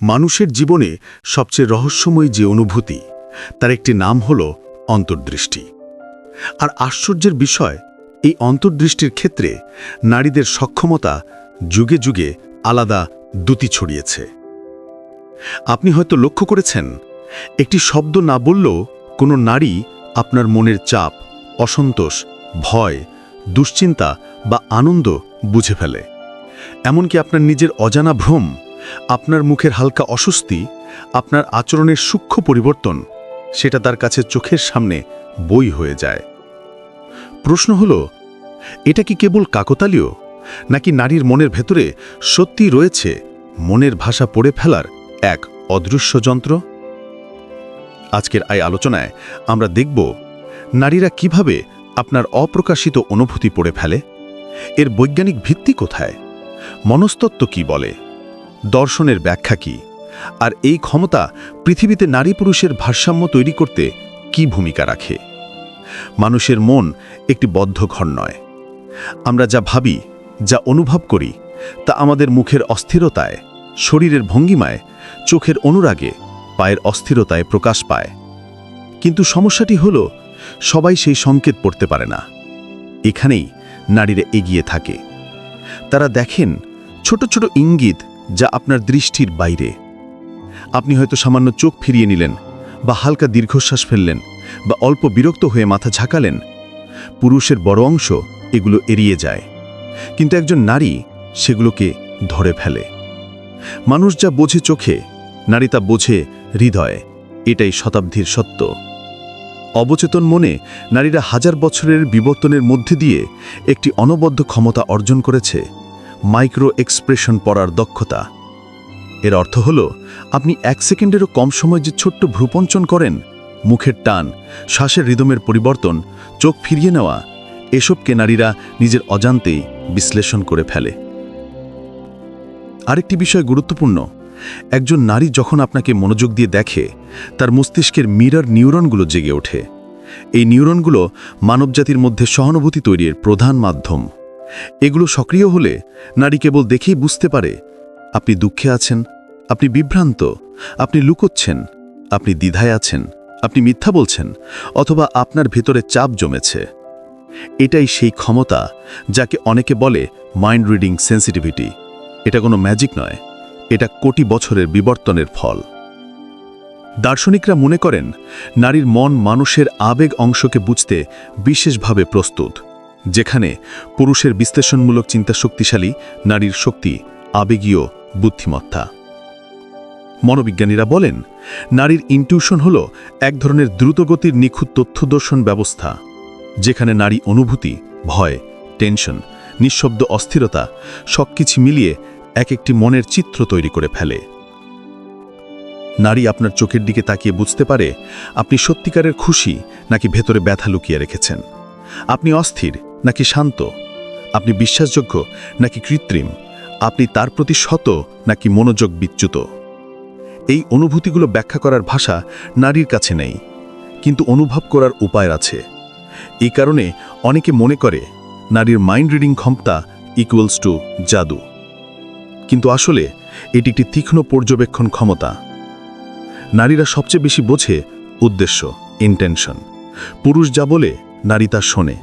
মানুষের জীবনে সবচেয়ে রহস্যময় যে অনুভূতি, তার একটি নাম হল অন্তর্দৃষ্টি। আর আশ্চর্যের বিষয়, এই অন্তর্দৃষ্টির ক্ষেত্রে নারীদের সক্ষমতা যুগে যুগে আলাদা দুতি ছড়িয়েছে। আপনি হয়তো লক্ষ্য করেছেন, একটি শব্দ না বললেও কোনো নারী আপনার মনের চাপ, অসন্তোষ, ভয়, দুশ্চিন্তা বা আনন্দ বুঝে ফেলে। এমনকি আপনার নিজের অজানা ভ্রম আপনার মুখের হালকা অস্বস্তি, আপনার আচরণের সূক্ষ্ম পরিবর্তন, সেটা তার কাছে চোখের সামনে বই হয়ে যায়। প্রশ্ন হল, এটা কি কেবল কাকতালীয়, নাকি নারীর মনের ভেতরে সত্যি রয়েছে মনের ভাষা পড়ে ফেলার এক অদৃশ্য যন্ত্র? আজকের এই আলোচনায় আমরা দেখব, নারীরা কীভাবে আপনার অপ্রকাশিত অনুভূতি পড়ে ফেলে, এর বৈজ্ঞানিক ভিত্তি কোথায়, মনস্তত্ত্ব কি বলে দর্শনের ব্যাখ্যা কি? আর এই ক্ষমতা পৃথিবীতে নারী পুরুষের ভারসাম্য তৈরি করতে কি ভূমিকা রাখে? মানুষের মন একটি বদ্ধ ঘর নয়। আমরা যা ভাবি, যা অনুভব করি, তা আমাদের মুখের অস্থিরতায়, শরীরের ভঙ্গিমায়, চোখের অনুরাগে, পায়ের অস্থিরতায় প্রকাশ পায়। কিন্তু সমস্যাটি হল, সবাই সেই সংকেত পড়তে পারে না। এখানেই নারীরা এগিয়ে থাকে। তারা দেখেন, ছোট ছোট ইঙ্গিত যা আপনার দৃষ্টির বাইরে। আপনি হয়তো সামান্য চোখ ফিরিয়ে নিলেন, বা হালকা দীর্ঘশ্বাস ফেললেন, বা অল্প বিরক্ত হয়ে মাথা ঝাঁকালেন। পুরুষের বড় অংশ এগুলো এড়িয়ে যায়, কিন্তু একজন নারী সেগুলোকে ধরে ফেলে। মানুষ যা বোঝে চোখে, নারী তা বোঝে হৃদয়ে, এটাই শতাব্দীর সত্য। অবচেতন মনে নারীরা হাজার বছরের বিবর্তনের মধ্যে দিয়ে একটি অনবদ্য ক্ষমতা অর্জন করেছে। মাইক্রো এক্সপ্রেশন পড়ার দক্ষতা। এর অর্থ হল, আপনি এক সেকেন্ডেরও কম সময় যে ছোট্ট ভ্রুপঞ্চন করেন, মুখের টান, শ্বাসের রিদমের পরিবর্তন, চোখ ফিরিয়ে নেওয়া এসবকে নারীরা নিজের অজান্তেই বিশ্লেষণ করে ফেলে। আরেকটি বিষয় গুরুত্বপূর্ণ, একজন নারী যখন আপনাকে মনোযোগ দিয়ে দেখে, তার মস্তিষ্কের মিরর নিউরনগুলো জেগে ওঠে। এই নিউরনগুলো মানবজাতির মধ্যে সহানুভূতি তৈরির প্রধান মাধ্যম। এগুলো সক্রিয় হলে নারী কেবল দেখেই বুঝতে পারে, আপনি দুঃখে আছেন, আপনি বিভ্রান্ত, আপনি লুকোচ্ছেন, আপনি দ্বিধায় আছেন, আপনি মিথ্যা বলছেন, অথবা আপনার ভেতরে চাপ জমেছে। এটাই সেই ক্ষমতা যাকে অনেকে বলে মাইন্ড রিডিং সেন্সিটিভিটি এটা কোনো ম্যাজিক নয়, এটা কোটি বছরের বিবর্তনের ফল। দার্শনিকরা মনে করেন, নারীর মন মানুষের আবেগ অংশকে বুঝতে বিশেষভাবে প্রস্তুত। যেখানে পুরুষের বিশ্লেষণমূলক চিন্তা শক্তিশালী, নারীর শক্তি, আবেগীয়, বুদ্ধিমত্তা। মনোবিজ্ঞানীরা বলেন, নারীর ইনটিউশন হল এক ধরনের দ্রুতগতির নিখুঁত তথ্যদর্শন ব্যবস্থা, যেখানে নারী অনুভূতি, ভয় টেনশন নিঃশব্দ অস্থিরতা সবকিছু মিলিয়ে এক একটি মনের চিত্র তৈরি করে ফেলে। নারী আপনার চোখের দিকে তাকিয়ে বুঝতে পারে, আপনি সত্যিকারের খুশি নাকি ভেতরে ব্যথা লুকিয়ে রেখেছেন। আপনি অস্থির নাকি শান্ত? আপনি বিশ্বাসযোগ্য নাকি কৃত্রিম? আপনি তার প্রতি শত নাকি মনোযোগ বিচ্যুত? এই অনুভূতিগুলো ব্যাখ্যা করার ভাষা নারীর কাছে নেই, কিন্তু অনুভব করার উপায় আছে। এই কারণে অনেকে মনে করে নারীর মাইন্ড রিডিং ক্ষমতা ইকুয়ালস টু জাদু। কিন্তু আসলে এটি একটি তীক্ষ্ণ পর্যবেক্ষণ ক্ষমতা। নারীরা সবচেয়ে বেশি বোঝে উদ্দেশ্য ইন্টেনশন পুরুষ যা বলে, নারী তা শোনে।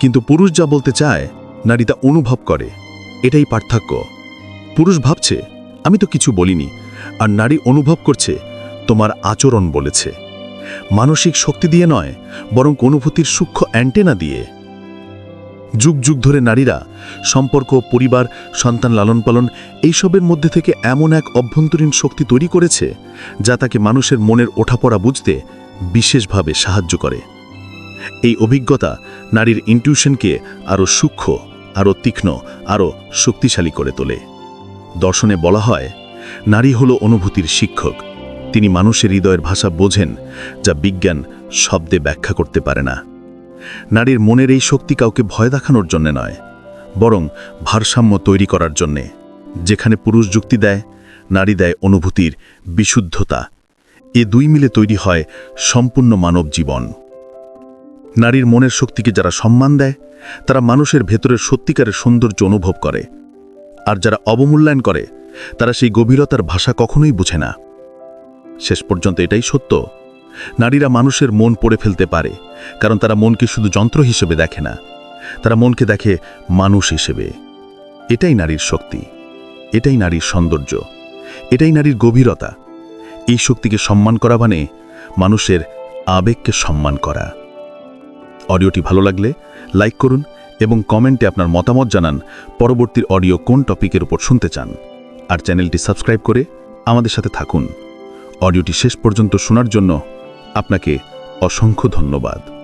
কিন্তু পুরুষ যা বলতে চায়, নারী তা অনুভব করে। এটাই পার্থক্য। পুরুষ ভাবছে, আমি তো কিছু বলিনি, আর নারী অনুভব করছে, তোমার আচরণ বলেছে। মানসিক শক্তি দিয়ে নয়, বরং অনুভূতির সূক্ষ্ম অ্যান্টেনা দিয়ে। যুগ যুগ ধরে নারীরা সম্পর্ক, পরিবার, সন্তান লালন পালন এইসবের মধ্যে থেকে এমন এক অভ্যন্তরীণ শক্তি তৈরি করেছে, যা তাকে মানুষের মনের ওঠাপড়া বুঝতে বিশেষভাবে সাহায্য করে। এই অভিজ্ঞতা নারীর ইনটিউশনকে আরও সূক্ষ্ম, আরও তীক্ষ্ণ, আরও শক্তিশালী করে তোলে। দর্শনে বলা হয়, নারী হল অনুভূতির শিক্ষক। তিনি মানুষের হৃদয়ের ভাষা বোঝেন, যা বিজ্ঞান শব্দে ব্যাখ্যা করতে পারে না। নারীর মনের এই শক্তি কাউকে ভয় দেখানোর জন্যে নয়, বরং ভারসাম্য তৈরি করার জন্যে। যেখানে পুরুষ যুক্তি দেয়, নারী দেয় অনুভূতির বিশুদ্ধতা। এ দুই মিলে তৈরি হয় সম্পূর্ণ মানব জীবন। নারীর মনের শক্তিকে যারা সম্মান দেয়, তারা মানুষের ভেতরের সত্যিকারের সৌন্দর্য অনুভব করে। আর যারা অবমূল্যায়ন করে, তারা সেই গভীরতার ভাষা কখনোই বুঝে না। শেষ পর্যন্ত এটাই সত্য। নারীরা মানুষের মন পড়ে ফেলতে পারে, কারণ তারা মনকে শুধু যন্ত্র হিসেবে দেখে না। তারা মনকে দেখে মানুষ হিসেবে। এটাই নারীর শক্তি। এটাই নারীর সৌন্দর্য। এটাই নারীর গভীরতা। এই শক্তিকে সম্মান করা মানে মানুষের আবেগকে সম্মান করা। অডিওটি ভালো লাগলে লাইক করুন এবং কমেন্টে আপনার মতামত জানান পরবর্তীর অডিও কোন টপিকের উপর শুনতে চান। আর চ্যানেলটি সাবস্ক্রাইব করে আমাদের সাথে থাকুন। অডিওটি শেষ পর্যন্ত শোনার জন্য আপনাকে অসংখ্য ধন্যবাদ।